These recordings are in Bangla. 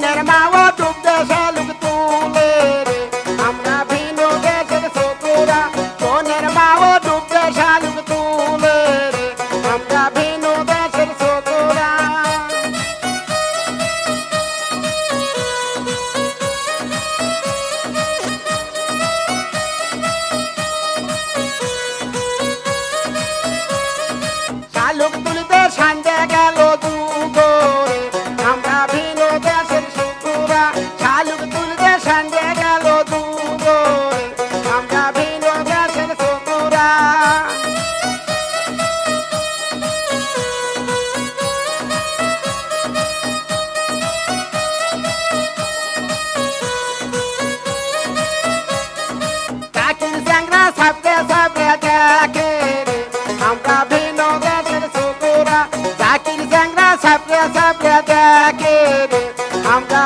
never my.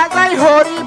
রাজাই হরি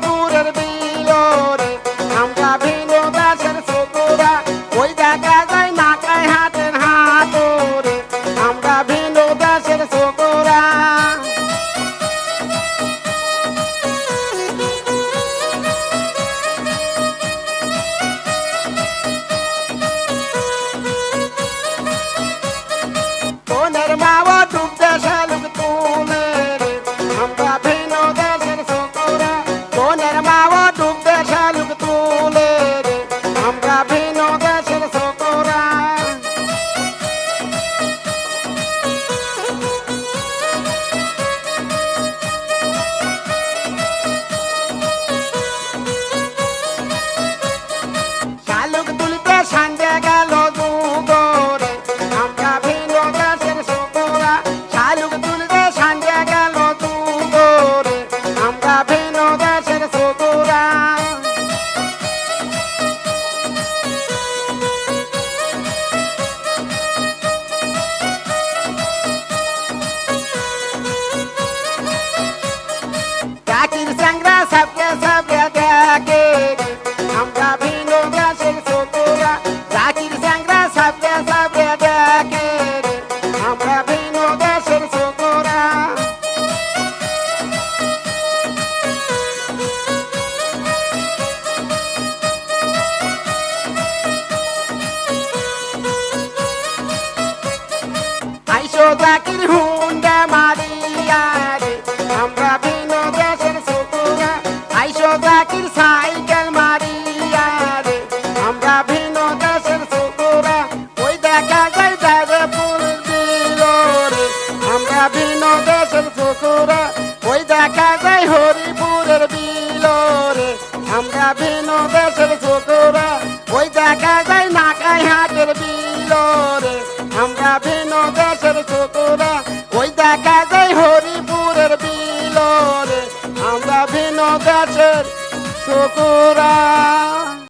सबके सब देखे हमरा भीनो गाछेर सोतुरा राखीर संग्रा सबके सब देखे हमरा भीनो गाछेर सोतुरा আইসো জাকির হুন্ডা মারিয়া রে আমরা মাঝে ফুল আমরা ভিন্ন দেশের ফুকুরা ওই দেখা যায় হরিপুরের বিল আমরা ভিন্ন দেশের ফুকুরা ওই দেখা যায় নাকাই হাটের বিল আমরা ভিন্ন দেশের ফুকুরা ওই দেখা যায় হরিপুরের বিলরে। আমরা ভিন্ন দেশের ফুকুরা